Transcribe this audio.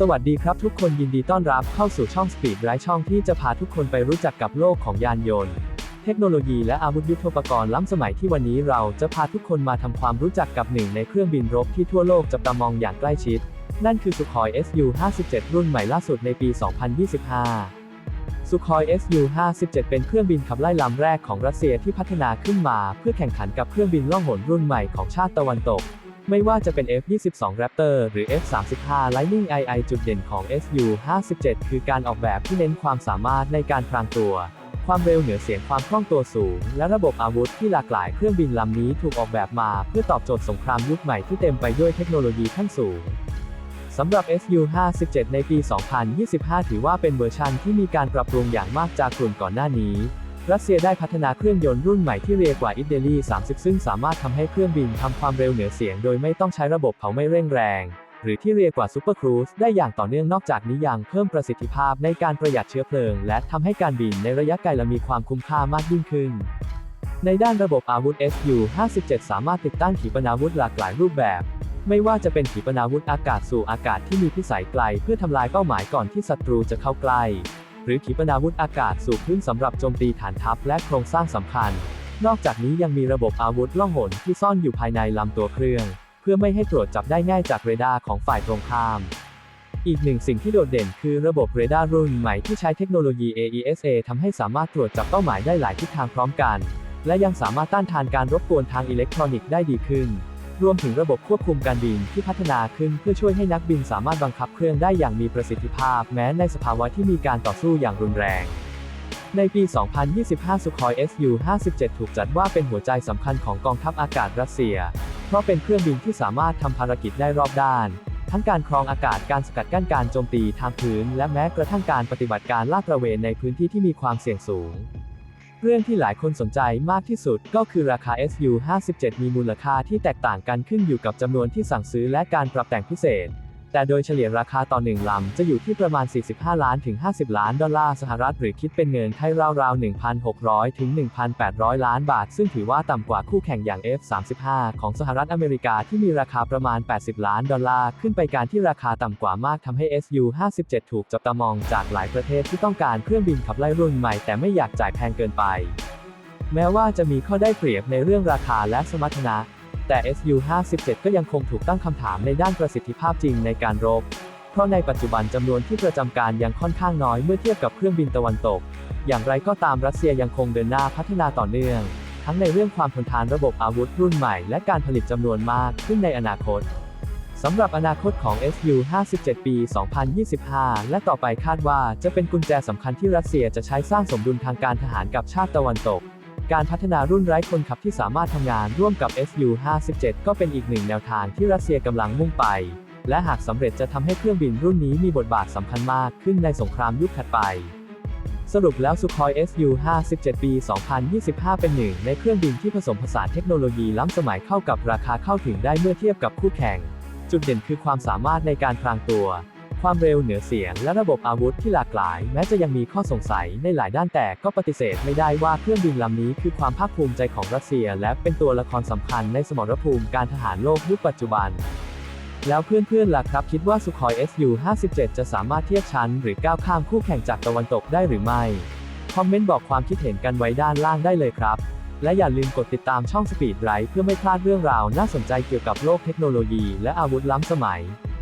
สวัสดีครับทุกคนยินดีต้อนรับเข้าสู่ช่อง Speed ไร้ช่องที่จะพาทุกคนไปรู้จักกับโลกของยานยนต์ เทคโนโลยีและอาวุธยุทโธปกรณ์ล้ำสมัยที่วันนี้เราจะพาทุกคนมาทำความรู้จักกับหนึ่งในเครื่องบินรบที่ทั่วโลกจับตามองอย่างใกล้ชิด นั่นคือสุคอย Su-57 รุ่นใหม่ล่าสุดในปี 2025 สุคอย Su-57 เป็นเครื่องบินขับไล่ลำแรกของรัสเซียที่พัฒนาขึ้นมา เพื่อแข่งขันกับเครื่องบินล่องหนรุ่นใหม่ของชาติตะวันตก ไม่ว่าจะเป็น F-22 Raptor หรือ F-35 Lightning II จุดเด่นของ Su-57 คือการออกแบบที่เน้นความสามารถในการพรางตัว ความเร็วเหนือเสียงความคล่องตัวสูง และระบบอาวุธที่หลากหลายเครื่องบินลำนี้ถูกออกแบบมา เพื่อตอบโจทย์สงครามยุคใหม่ที่เต็มไปด้วยเทคโนโลยีขั้นสูงสำหรับ Su-57 ในปี 2025 ถือว่าเป็นเวอร์ชันที่มีการปรับปรุงอย่างมากจากกลุ่มก่อนหน้านี้ รัสเซียได้พัฒนาเครื่องยนต์รุ่นใหม่ที่เรียกว่า i d e l i 30 ซึ่งสามารถทำให้เครื่องบินทำความเร็วเหนือเสียง โดยไม่ต้องใช้ระบบเผาไม่เร่งแรง หรือที่เรียกว่า Super Cruise ได้อย่างต่อเนื่องนอกจากนี้ยังเพิ่มประสิทธิภาพในการประหยัดเชื้อเพลิง และทำให้การบินในระยะไกลและมีความคุ้มค่ามากยิ่งขึ้น ในด้านระบบอาวุธ Su-57 สามารถติดตั้งขีปนาวุธหลากหลายรูปแบบไม่ว่าจะเป็นขีปนาวุธอากาศสู่อากาศที่มีพิสัยไกล เพื่อทำลายเป้าหมายก่อนที่ศัตรูจะเข้าใกล้ หรือขีปนาวุธอากาศสู่พื้นสำหรับโจมตีฐานทัพและโครงสร้างสำคัญ นอกจากนี้ยังมีระบบอาวุธล่องหนที่ซ่อนอยู่ภายในลำตัวเครื่อง เพื่อไม่ให้ตรวจจับได้ง่ายจากเรดาร์ของฝ่ายตรงข้าม อีกหนึ่งสิ่งที่โดดเด่นคือระบบเรดาร์รุ่นใหม่ที่ใช้เทคโนโลยี AESA ทำให้สามารถตรวจจับเป้าหมายได้หลายทิศทางพร้อมกัน และยังสามารถต้านทานการรบกวนทางอิเล็กทรอนิกส์ได้ดีขึ้น รวมถึงระบบควบคุมการบินที่พัฒนาขึ้นเพื่อช่วยให้นักบินสามารถบังคับเครื่องได้อย่างมีประสิทธิภาพ แม้ในสภาวะที่มีการต่อสู้อย่างรุนแรง ในปี 2025สุคอย Su-57 ถูกจัดว่าเป็นหัวใจสำคัญของกองทัพอากาศรัสเซีย เพราะเป็นเครื่องบินที่สามารถทำภารกิจได้รอบด้าน ทั้งการครองอากาศการสกัดกั้นการโจมตีทางพื้น และแม้กระทั่งการปฏิบัติการลาดตระเวนในพื้นที่ที่มีความเสี่ยงสูง เรื่องที่หลายคนสนใจมากที่สุดก็คือราคา Su-57 มีมูลค่าที่แตกต่างกันขึ้นอยู่กับจำนวนที่สั่งซื้อและการปรับแต่งพิเศษ แต่โดยเฉลี่ยราคาต่อหนึ่งลำจะอยู่ที่ประมาณ 45 ล้านถึง 50 ล้านดอลลาร์สหรัฐหรือคิดเป็นเงินไทยราวๆ 1,600 ถึง 1,800 ล้านบาท ซึ่งถือว่าต่ำกว่าคู่แข่งอย่าง F-35 ของสหรัฐอเมริกาที่มีราคาประมาณ 80 ล้านดอลลาร์ขึ้นไปการที่ราคาต่ำกว่ามากทำให้ Su-57 ถูกจับตามองจากหลายประเทศที่ต้องการเครื่องบินขับไล่รุ่นใหม่แต่ไม่อยากจ่ายแพงเกินไป แม้ว่าจะมีข้อได้เปรียบในเรื่องราคาและสมรรถนะ แต่ Su-57 ก็ยังคงถูกตั้งคำถามในด้านประสิทธิภาพจริงในการรบ เพราะในปัจจุบันจำนวนที่ประจำการยังค่อนข้างน้อยเมื่อเทียบกับเครื่องบินตะวันตก อย่างไรก็ตามรัสเซียยังคงเดินหน้าพัฒนาต่อเนื่อง ทั้งในเรื่องความทนทานระบบอาวุธรุ่นใหม่ และการผลิตจำนวนมากขึ้นในอนาคตสำหรับอนาคตของ Su-57 ปี 2025 และต่อไปคาดว่าจะเป็นกุญแจสำคัญที่รัสเซียจะใช้สร้างสมดุลทางการทหารกับชาติตะวันตก การพัฒนารุ่นไร้คนขับที่สามารถทำงานร่วมกับ Su-57 ก็เป็นอีกหนึ่งแนวทางที่รัสเซียกำลังมุ่งไป และหากสำเร็จจะทำให้เครื่องบินรุ่นนี้มีบทบาทสำคัญมากขึ้นในสงครามยุคถัดไป สรุปแล้วสุคอย Su-57 ปี 2025 เป็นหนึ่งในเครื่องบินที่ผสมผสานเทคโนโลยีล้ำสมัยเข้ากับราคาเข้าถึงได้เมื่อเทียบกับคู่แข่ง จุดเด่นคือความสามารถในการพรางตัว ความเร็วเหนือเสียงและระบบอาวุธที่หลากหลาย แม้จะยังมีข้อสงสัยในหลายด้านแต่ก็ปฏิเสธไม่ได้ว่าเครื่องบินลำนี้คือความภาคภูมิใจของรัสเซีย และเป็นตัวละครสำคัญในสมรภูมิการทหารโลกยุคปัจจุบัน แล้วเพื่อนๆล่ะครับ คิดว่าสุคอย Su-57 จะสามารถเทียบชั้น หรือก้าวข้ามคู่แข่งจากตะวันตกได้หรือไม่ คอมเมนต์บอกความคิดเห็นกันไว้ด้านล่างได้เลยครับและอย่าลืมกดติดตามช่อง Speed r i เพื่อไม่พลาดเรื่องราวน่าสนใจเกี่ยวกับโลกเทคโนโลยีและอาวุธล้ำสมัย